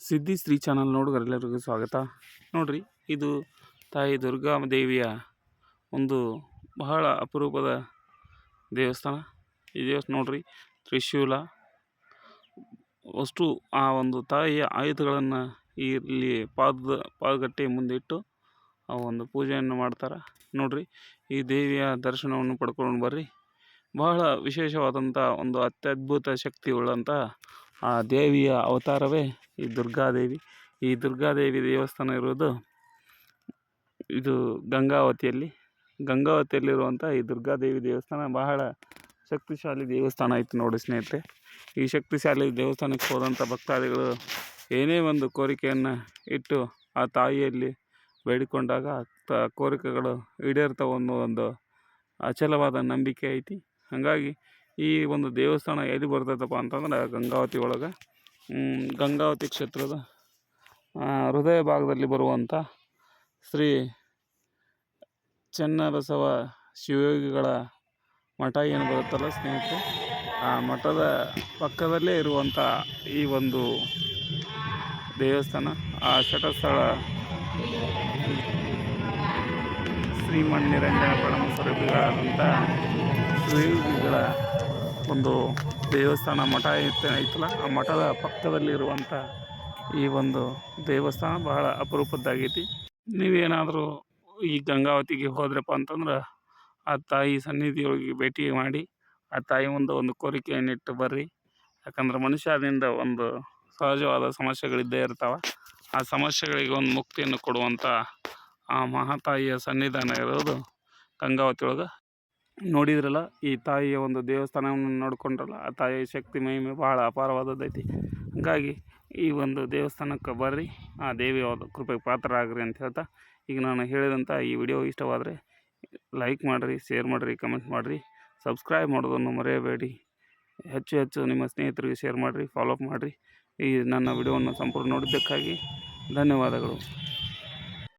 ಸಿದ್ಧಿ ಶ್ರೀ ಚಾನಲ್ ಎಲ್ಲರಿಗೂ ಸ್ವಾಗತ. ನೋಡ್ರಿ, ಇದು ತಾಯಿ ದುರ್ಗಾ ದೇವಿಯ ಒಂದು ಬಹಳ ಅಪರೂಪದ ದೇವಸ್ಥಾನ. ಈ ದೇವಸ್ಥಾನ ನೋಡ್ರಿ, ತ್ರಿಶೂಲ. ಅಷ್ಟು ಆ ಒಂದು ತಾಯಿಯ ಆಯುಧಗಳನ್ನು ಇಲ್ಲಿ ಪಾದ ಪಾದಗಟ್ಟೆ ಮುಂದಿಟ್ಟು ಆ ಒಂದು ಪೂಜೆಯನ್ನು ಮಾಡ್ತಾರೆ. ನೋಡ್ರಿ, ಈ ದೇವಿಯ ದರ್ಶನವನ್ನು ಪಡ್ಕೊಂಡು ಬರ್ರಿ. ಬಹಳ ವಿಶೇಷವಾದಂಥ ಒಂದು ಅತ್ಯದ್ಭುತ ಶಕ್ತಿ ಉಳ್ಳಂಥ ಆ ದೇವಿಯ ಅವತಾರವೇ ಈ ದುರ್ಗಾದೇವಿ. ಈ ದುರ್ಗಾದೇವಿ ದೇವಸ್ಥಾನ ಇರೋದು ಇದು ಗಂಗಾವತಿಯಲ್ಲಿ. ಗಂಗಾವತಿಯಲ್ಲಿರುವಂಥ ಈ ದುರ್ಗಾದೇವಿ ದೇವಸ್ಥಾನ ಬಹಳ ಶಕ್ತಿಶಾಲಿ ದೇವಸ್ಥಾನ ಐತೆ ನೋಡಿ ಸ್ನೇಹಿತರೆ. ಈ ಶಕ್ತಿಶಾಲಿ ದೇವಸ್ಥಾನಕ್ಕೆ ಹೋದಂಥ ಭಕ್ತಾದಿಗಳು ಏನೇ ಒಂದು ಕೋರಿಕೆಯನ್ನು ಇಟ್ಟು ಆ ತಾಯಿಯಲ್ಲಿ ಬೇಡಿಕೊಂಡಾಗ ತ ಕೋರಿಕೆಗಳು ಈಡೇರ್ತವೆ ಅನ್ನೋ ಒಂದು ಅಚಲವಾದ ನಂಬಿಕೆ ಐತಿ. ಹಾಗಾಗಿ ಈ ಒಂದು ದೇವಸ್ಥಾನ ಎಲ್ಲಿ ಬರ್ತೈತಪ್ಪ ಅಂತಂದ್ರೆ ಗಂಗಾವತಿ ಒಳಗೆ. ಗಂಗಾವತಿ ಕ್ಷೇತ್ರದ ಹೃದಯ ಭಾಗದಲ್ಲಿ ಬರುವಂಥ ಶ್ರೀ ಚೆನ್ನಬಸವ ಶಿವಯೋಗಿಗಳ ಮಠ ಏನು ಬರುತ್ತಲ್ಲ ಸ್ನೇಹಿತರೆ, ಆ ಮಠದ ಪಕ್ಕದಲ್ಲೇ ಇರುವಂಥ ಈ ಒಂದು ದೇವಸ್ಥಾನ, ಆ ಶಟಸ್ಥಳ ಶ್ರೀಮನ್ ನಿರಂಜನ ಪರಮ ಶ್ರೀಗಳ ಒಂದು ದೇವಸ್ಥಾನ ಮಠ ಐತೆ, ಐತಲ್ಲ? ಆ ಮಠದ ಪಕ್ಕದಲ್ಲಿರುವಂಥ ಈ ಒಂದು ದೇವಸ್ಥಾನ ಬಹಳ ಅಪರೂಪದ್ದಾಗೈತಿ. ನೀವೇನಾದರೂ ಈ ಗಂಗಾವತಿಗೆ ಹೋದ್ರಪ್ಪ ಅಂತಂದ್ರೆ ಆ ತಾಯಿ ಸನ್ನಿಧಿಯೊಳಗೆ ಭೇಟಿ ಮಾಡಿ, ಆ ತಾಯಿ ಮುಂದೆ ಒಂದು ಕೋರಿಕೆಯನ್ನಿಟ್ಟು ಬರ್ರಿ. ಯಾಕಂದ್ರೆ ಮನುಷ್ಯನಿಂದ ಒಂದು ಸಹಜವಾದ ಸಮಸ್ಯೆಗಳಿದ್ದೇ ಇರ್ತಾವೆ. ಆ ಸಮಸ್ಯೆಗಳಿಗೆ ಒಂದು ಮುಕ್ತಿಯನ್ನು ಕೊಡುವಂಥ ಆ ಮಹಾತಾಯಿಯ ಸನ್ನಿಧಾನ ಇರೋದು ಗಂಗಾವತಿ ಒಳಗೆ. ನೋಡಿದ್ರಲ್ಲ, ಈ ತಾಯಿಯ ಒಂದು ದೇವಸ್ಥಾನವನ್ನು ನೋಡ್ಕೊಂಡ್ರಲ್ಲ, ಆ ತಾಯಿಯ ಶಕ್ತಿ ಮಹಿಮೆ ಬಹಳ ಅಪಾರವಾದದ್ದೈತಿ. ಹಾಗಾಗಿ ಈ ಒಂದು ದೇವಸ್ಥಾನಕ್ಕೆ ಬರ್ರಿ, ಆ ದೇವಿಯ ಕೃಪೆಗೆ ಪಾತ್ರರಾಗ್ರಿ ಅಂತ ಹೇಳ್ತಾ, ಈಗ ನಾನು ಹೇಳಿದಂಥ ಈ ವಿಡಿಯೋ ಇಷ್ಟವಾದರೆ ಲೈಕ್ ಮಾಡಿರಿ, ಶೇರ್ ಮಾಡಿರಿ, ಕಮೆಂಟ್ ಮಾಡಿರಿ, ಸಬ್ಸ್ಕ್ರೈಬ್ ಮಾಡೋದನ್ನು ಮರೆಯಬೇಡಿ. ಹೆಚ್ಚು ಹೆಚ್ಚು ನಿಮ್ಮ ಸ್ನೇಹಿತರಿಗೆ ಶೇರ್ ಮಾಡಿರಿ ಫಾಲೋಅಪ್ ಮಾಡಿರಿ. ಈ ನನ್ನ ವಿಡಿಯೋವನ್ನು ಸಂಪೂರ್ಣ ನೋಡಿದ್ದಕ್ಕಾಗಿ ಧನ್ಯವಾದಗಳು.